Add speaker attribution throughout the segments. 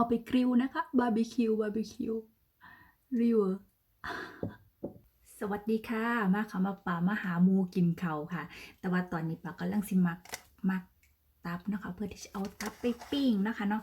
Speaker 1: เอาไปกริลนะคะบาร์บีคิวบาร์บีคิวริวสวัสดีค่ะ มาค่ะมาป่ามาหาหมูกินเขาค่ะ แต่ว่าตอนนี้ป่ากำลังสิมักมักตับนะคะ เพื่อที่จะเอาตับไปปิ้งนะคะเนาะ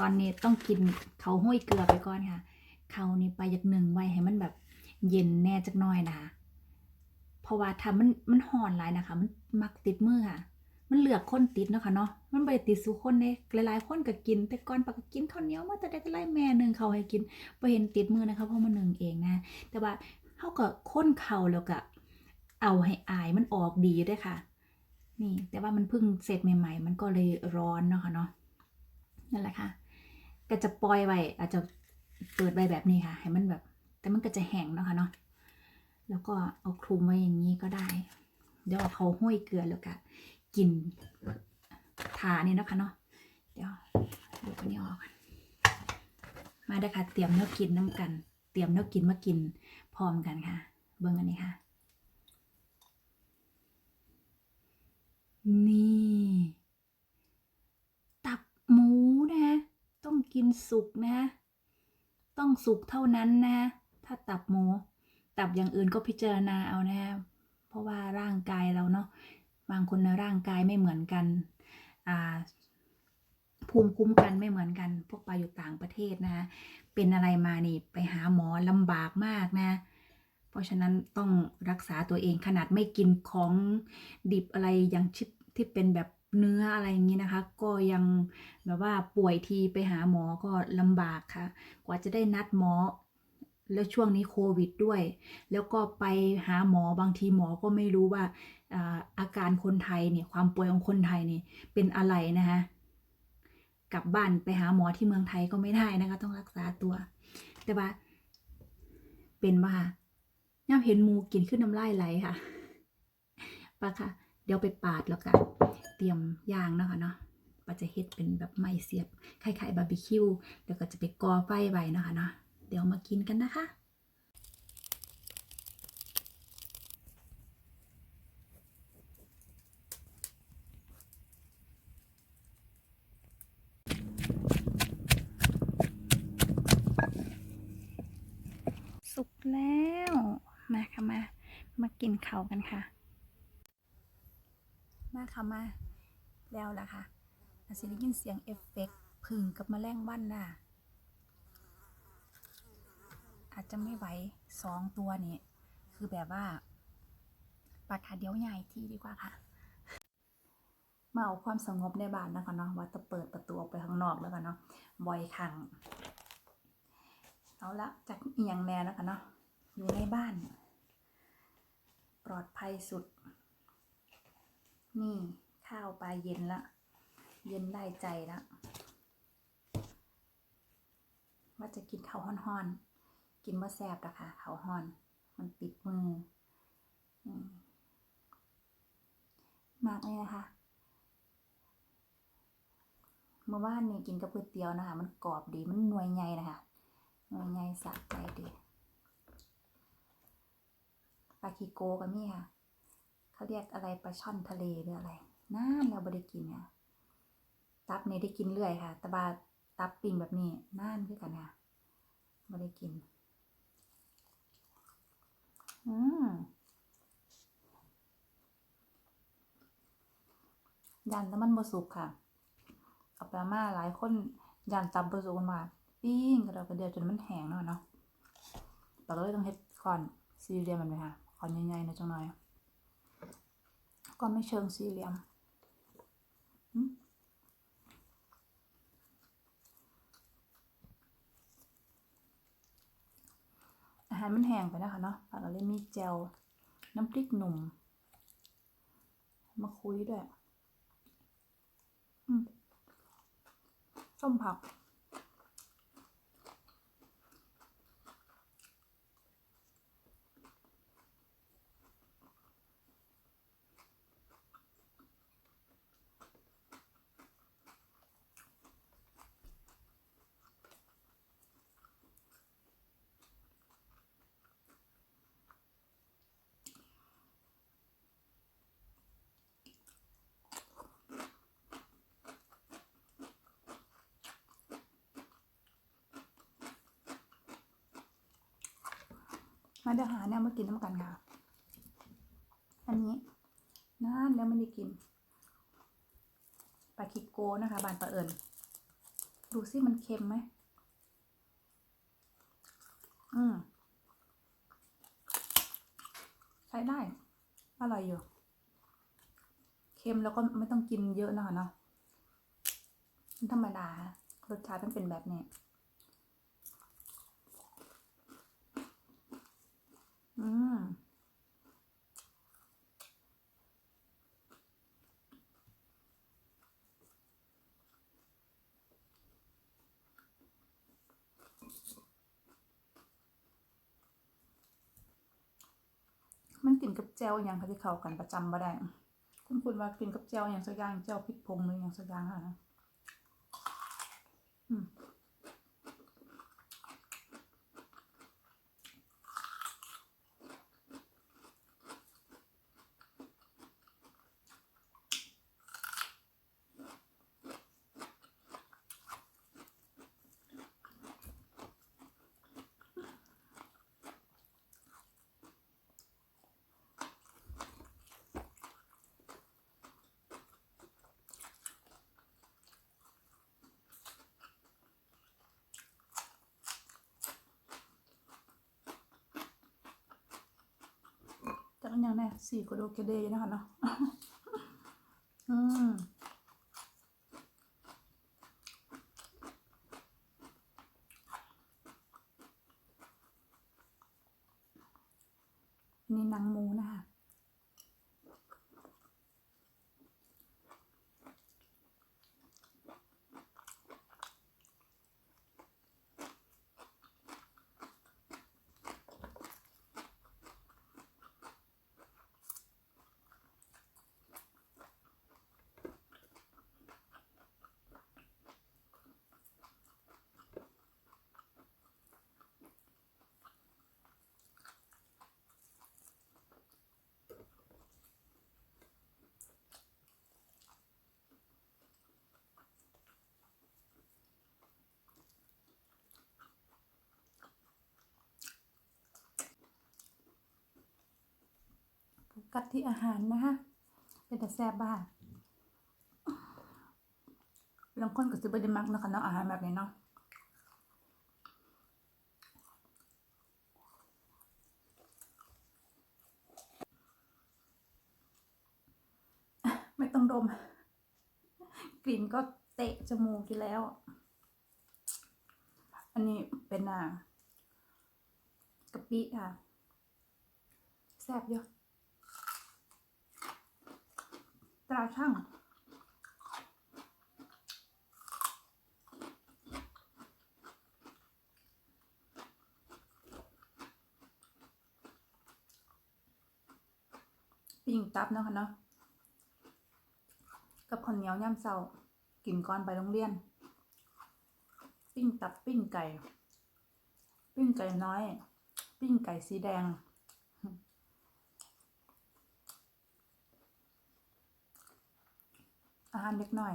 Speaker 1: ตอนนี้ต้องกินเขาห้อยเกลือไปก่อนค่ะเขานี่ไปจากหนึ่งไว้ให้มันแบบเย็นแน่จักน่อยนะคะเพราะว่าถ้ามันมันห่อนหลายนะคะ มันมักติดมือค่ะ มันเหลือกคนติดเนาะค่ะเนาะ มันไปติดสู่คนเด้หลายๆ คนก็กิน แต่ก่อนปากกินข้าวเหนียวมาแต่ได้ก็ไล่แม่หนึ่งเขาให้กินบ่เห็นติดมือนะคะเพราะมันหนึ่งเองนะ แต่ว่าเฮาก็ค้นเขาแล้วก็เอาให้อายมันออกดีอยู่ด้อค่ะ นี่แต่ว่ามันเพิ่งเสร็จใหม่ ๆ มันก็เลยร้อนเนาะค่ะเนาะ นั่นแหละค่ะ ก็จะปล่อยไว้อาจจะเปิดไว้แบบนี้ค่ะ ให้มันแบบ แต่มันก็จะแห้งเนาะค่ะเนาะ แล้วก็เอาคลุมไว้อย่างนี้ก็ได้ เดี๋ยวเอาเขาห้อยเกลือแล้วก็ กินทาเนี่ยนะคะเนาะเดี๋ยวดูคนนี้ออกมาได้ค่ะเตรียมเนื้อกินน้ำกัน เตรียมเนื้อกินมากินพร้อมกันค่ะ เบิ่งอันนี้ค่ะ นี่ ตับหมูนะ ต้องกินสุกนะ ต้องสุกเท่านั้นนะ ถ้าตับหมู ตับอย่างอื่นก็พิจารณาเอานะ เพราะว่าร่างกายเราเนาะ บางคนในร่างกายไม่เหมือนกันอ่าภูมิคุ้มกันไม่เหมือนกัน พวกไปอยู่ต่างประเทศนะเป็นอะไรมานี่ไปหาหมอลำบากมากนะ เพราะฉะนั้นต้องรักษาตัวเองขนาดไม่กินของดิบอะไรอย่างชิปที่เป็นแบบเนื้ออะไรอย่างนี้นะคะ ก็ยังแบบว่าป่วยทีไปหาหมอก็ลำบากค่ะ กว่าจะได้นัดหมอ แล้วช่วงนี้โควิดด้วย แล้วก็ไปหาหมอบางทีหมอก็ไม่รู้ว่าอาการคนไทยเนี่ยความป่วยของคนไทยเนี่ยเป็นอะไรนะคะกลับบ้านไปหาหมอที่เมืองไทยก็ไม่ได้นะคะ ต้องรักษาตัว แต่ว่า เป็นว่าย่าเห็นมูกินขึ้นน้ำลายไหลค่ะปะค่ะ เดี๋ยวไปปาดแล้วกันเตรียมย่างนะคะเนาะปาจะเฮ็ดเป็นแบบไม้เสียบคล้ายๆบาร์บีคิวแล้วก็จะไปก่อไฟไว้นะคะเนาะ เดี๋ยวมากินกันนะคะ สุกแล้ว มาค่ะมา มากินเขาวกันค่ะ มาค่ะมา แล้วล่ะค่ะอาจจะได้ยินเสียงเอฟเฟกต์พึ่งกับแมลงวันน่ะ อาจจะไม่ไหวสองตัวนี่คือแบบว่าปาค่ะเดียวใหญ่ที่ดีกว่าค่ะมาเอาความสงบในบ้านนะคะเนาะว่าจะเปิดประตูออกไปข้างนอกแล้วกันเนาะบ่อยครั้งเอาละจากเอียงแนวนะคะเนาะอยู่ในบ้าน ปลอดภัยสุด นี่ข้าวปลาเย็นละ เย็นได้ใจละว่าจะกินข้าวห้อนๆ กินมะแซบนะคะข้าวห้อน มันติดมือมากเลยนะคะเมื่อวานนี่กินกับก๋วยเตี๋ยวนะคะ มันกรอบดีมันหนวยใหญ่นะคะหนวยใหญ่สะใจดีปลาคิโกก็มีค่ะ เขาเรียกอะไรปลาช่อนทะเลหรืออะไรน่านเราไม่ได้กินค่ะตับเนี่ยได้กินเรื่อยค่ะ แต่ว่าตับปิ้งแบบนี้น่านคือกันค่ะไม่ได้กิน อืมยันแล้วมันบสุกค่ะเอาไปมาหลายคนยันตับบสุกมาปิ้งกระเดากระเดียวจนมันแห้งเนาะเนาะแต่เราเลยต้องเฮ็ดก่อนสี่เหลี่ยมมันไหมคะก่อนใหญ่ๆนะจังหน่อย ก็ไม่เชิงสี่เหลี่ยม อืม อาหารมันแห้งไปนะคะเนาะปากเราเลยมีเจลน้ำพริกหนุ่ม มาคุยด้วยอืมส้มผัก มาเดี๋ยวหาแนวมากินน้ำกันค่ะ อันนี้นานแล้วไม่ได้กินปลาคิโกนะคะ บานปลาเอิญดูสิมันเค็มไหม อืมใช้ได้ อร่อยอยู่ เค็มแล้วก็ไม่ต้องกินเยอะนะคะเนาะมันธรรมดารสชาติมันเป็นแบบนี้ อืมมันกินกับแจวอย่างค่ะที่เข้ากันประจำบ่ได้ คุณคุณว่ากินกับแจวอย่างสักอย่างแจวพริกผงหรืออย่างสักอย่างค่ะนะอืม จากนั้นยังแน่สี่กระโดกกระเดยนะคะเนาะอืมนี่นางหมู กัสที่อาหารนะคะเป็นแต่แซ่บบ้างบางคนก็ซื้อบไดีมักนะคะเนาะอาหารแบบนี้เนาะไม่ต้องดม กลิ่นก็เตะจมูกอยู่แล้ว อันนี้เป็นอ่ากะปิค่ะ แซ่บเยอะ ตราช่างปิ้งตับนะคะเนาะกับข้าวเหนียวย่ำเสากินก่อนไปโรงเรียน ปิ้งตับปิ้งไก่ ปิ้งไก่น้อย ปิ้งไก่สีแดง ทาหารเล็กน้อย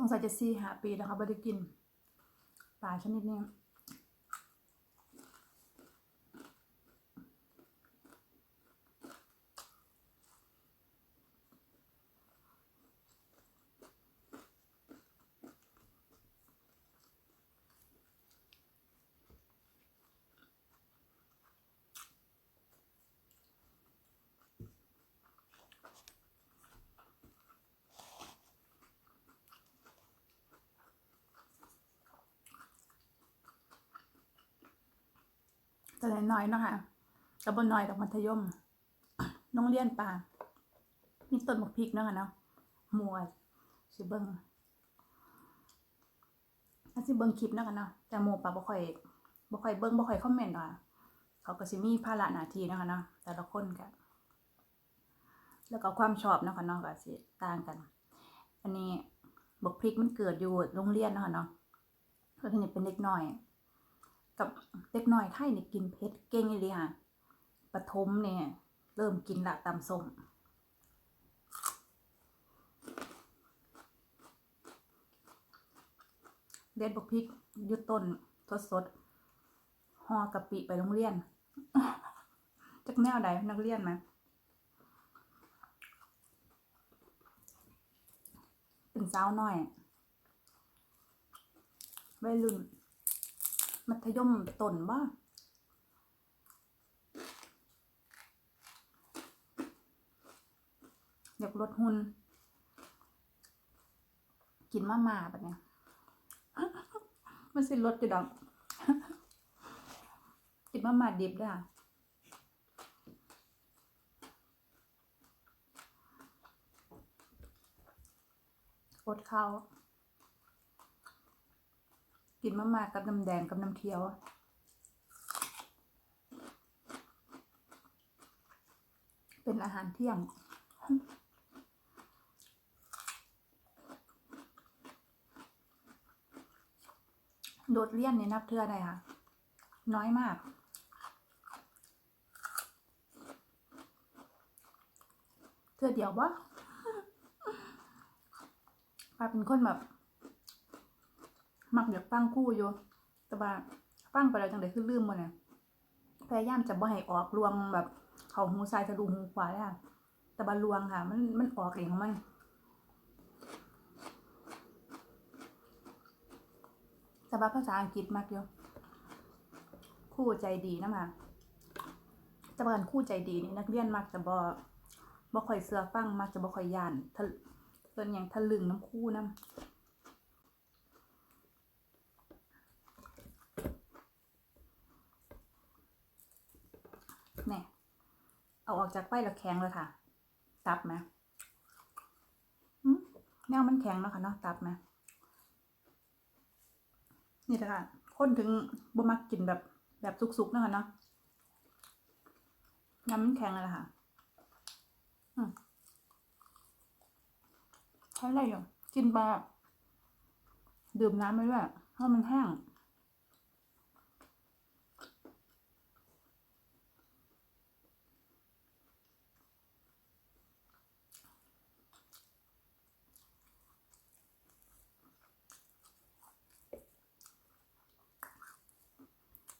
Speaker 1: สงสัยจะสี่หาปีแล้วค่ะไม่ได้กินปลาชนิดนี้ แตอนน้อยๆเนาะค่ะกระบนน้อยดอกมัธยมน้องเลี้ยนป่ามีต้นบักพริกเนาะค่ะเนาะมัวสิเบิงถ้าสิเบิ้งคลิปเนาะค่ะเนาะแต่หมู่ป่าบ่ค่อยบ่ค่อยเบิงบ่ค่อยคอมเมนต์ว่าเขาก็สิมีภาระหน้าที่เนาะค่ะเนาะแต่ละคนก็แล้วก็ความชอบเนาะค่ะเนาะก็สิต่างกัน อันนี้บกพริกมันเกิดอยู่โรงเรียนเนาะค่ะเนาะแล้วทีนี้เป็นเด็กน้อย กับเด็กน้อยไทยนี่กินเผ็ดเก่งอีหลีค่ะปฐมเนี่ยเริ่มกินละตำส้มเด็ดบกพริกยุดต้นทดสดห่อกะปิไปโรงเรียนจักแนวใดนักเรียนไหมเป็นสาวน้อยวัยรุ่น มัธยมต้นบ้าอยากลดหุ่นกินมาม่าแบบเนี้ยมันสิลดอยู่ดอกกินมาม่าดิบด้วยอดข้าว กินมาม่ากับน้ำแดงกับน้ำเคี้ยว เป็นอาหารเที่ยง โดดเลี่ยนนี่นับเทือใดค่ะ น้อยมากเทือเดียววะป้าเป็นคนแบบ มักอยากฟังคู่อยู่แต่ว่าฟังไปแล้วจังไดคือลืมหมดเนี่ยพยายามจะบ่ให้ออกลวงแบบเขาหูซ้ายทะลุหูขวาเลยค่ะแต่บาลวงค่ะ มันมันออกเองของมันแต่ว่าภาษาอังกฤษมากอยู่คู่ใจดีนะมาแต่ว่าคู่ใจดีนี่นักเรียนมักจะบ่บ่ค่อยเสือฟังมักจะบ่ค่อยยานทะเพิ่นหยังทะลึงน้ำคู่น้ำ เนี่ย เอาออกจากไฟแล้วแข็งเลยค่ะ ตับไหมแนวมันแข็งเนาะค่ะเนาะตับไหมนี่แหละค่ะคนถึงบ่มักกินแบบแบบสุกๆเนาะค่ะเนาะน้ำมันแข็งเลยค่ะใช้อะไรอยู่กินปลาดื่มน้ำไปด้วยเพราะมันแห้ง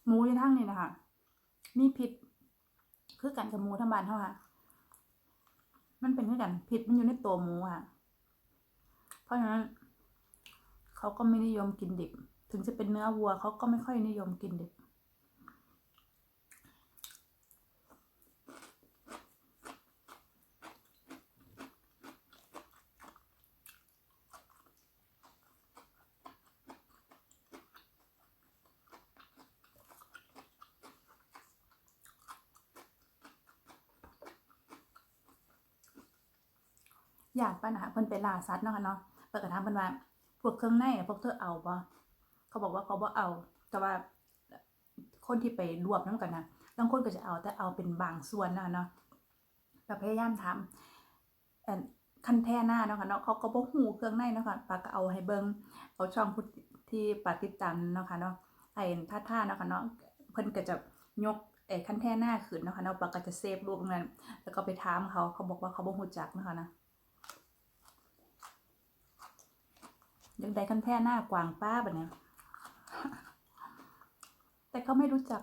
Speaker 1: หมูอยู่ทั้งนี่นะคะมีพิษคือกันกับหมูทั้งบ้านเท่าค่ะ มันเป็นคือกันพิษมันอยู่ในตัวหมูค่ะ เพราะฉะนั้น เขาก็ไม่นิยมกินดิบ ถึงจะเป็นเนื้อวัวเขาก็ไม่ค่อยนิยมกินดิบ อยากปัญหาเพิ่นไปล่าสัตว์เนาะค่ะเนาะเปิดกระทำเพิ่นว่า พวกเครื่องในพวกเธอเอาบ่เขาบอกว่าเขาบ่เอา แต่ว่าคนที่ไปรวบน้ำกันนะบางคนก็จะเอาแต่เอาเป็นบางส่วนเนาะเนาะก็พยายามทำอันคันแท่หน้าเนาะค่ะเนาะเขาก็บ่ฮู้เครื่องในเนาะค่ะปากก็เอาให้เบิ่งเอาช่องที่ปฏิดตามเนาะค่ะเนาะไอ้ท่าท่าเนาะค่ะเนาะเพิ่นก็จะยกไอ้คันแท่หน้าขึ้นเนาะค่ะเนาะปากก็จะเซฟรูปตรงนั้นแล้วก็ไปถามเขาเขาบอกว่าเขาบ่ฮู้จักเนาะค่ะนะ ยังได้คันแท่หน้ากวางป้าแบบเนี้ยแต่เขาไม่รู้จัก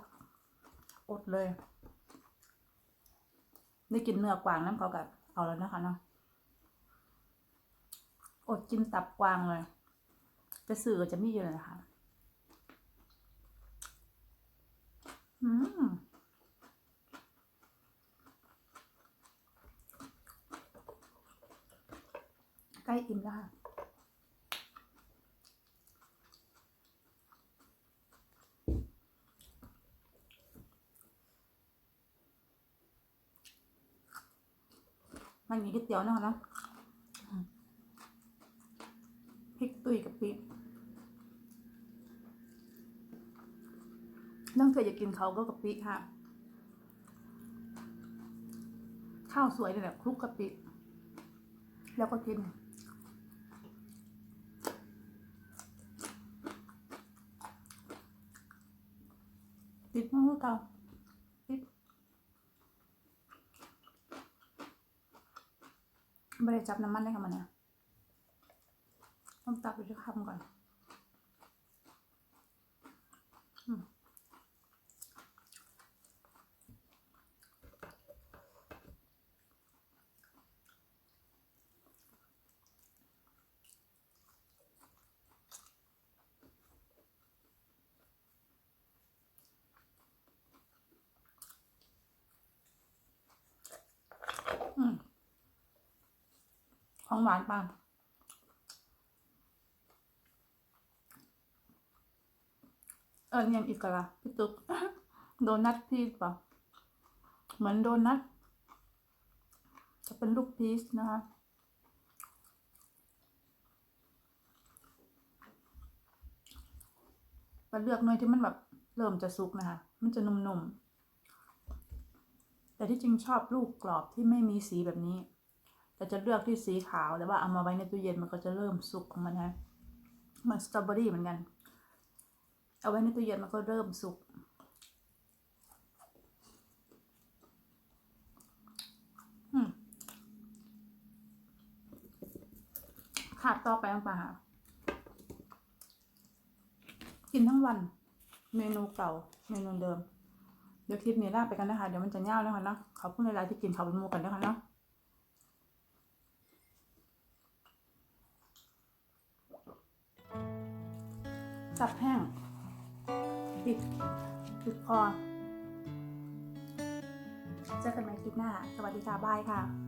Speaker 1: อดเลย ได้กินเนื้อกวางน้ำเขากับเอาแล้วนะคะเนาะอดกินตับกวางเลยจะสื่อจะมีอยู่เลยนะคะอืมใกล้อิ่มแล้วค่ะ มันมีก๋วยเตี๋ยวนะคะนะพริกตุยกับพริกน้องเคยอยากกินเขาก็กะปิค่ะ ข้าวสวยเลยแบบคลุกกะปิ แล้วก็กิน ติดมือเก่าติด ไม่ได้จับน้ำมันได้ค่ะมันเนี่ยต้องตักไปที่คำก่อน อืมอืม ของหวานปังเออยังอีกละพี่ตุ๊กโดนัทพีชป่ะเหมือนโดนัทจะเป็นลูกพีชนะคะไปเลือกหน่อยที่มันแบบเริ่มจะสุกนะคะ มันจะนุ่มๆ แต่ที่จริงชอบลูกกรอบที่ไม่มีสีแบบนี้ แต่จะเลือกที่สีขาวแต่ว่าเอามาไว้ในตู้เย็นมันก็จะเริ่มสุกของมันนะเหมือนสตรอเบอรี่เหมือนกัน เอาไว้ในตู้เย็นมันก็เริ่มสุกขาดต่อไปลงไปค่ะกินทั้งวัน เมนูเก่า เมนูเดิม เดี๋ยวคลิปนี้ลาไปกันนะคะ เดี๋ยวมันจะเน่าแล้วค่ะเนาะขอบคุณหลายๆที่กินขาวเป็นมูกันนะคะเนาะ จับแห้งปิดปิดคอเจอกันใหม่คลิปหน้า สวัสดีค่ะ บายค่ะ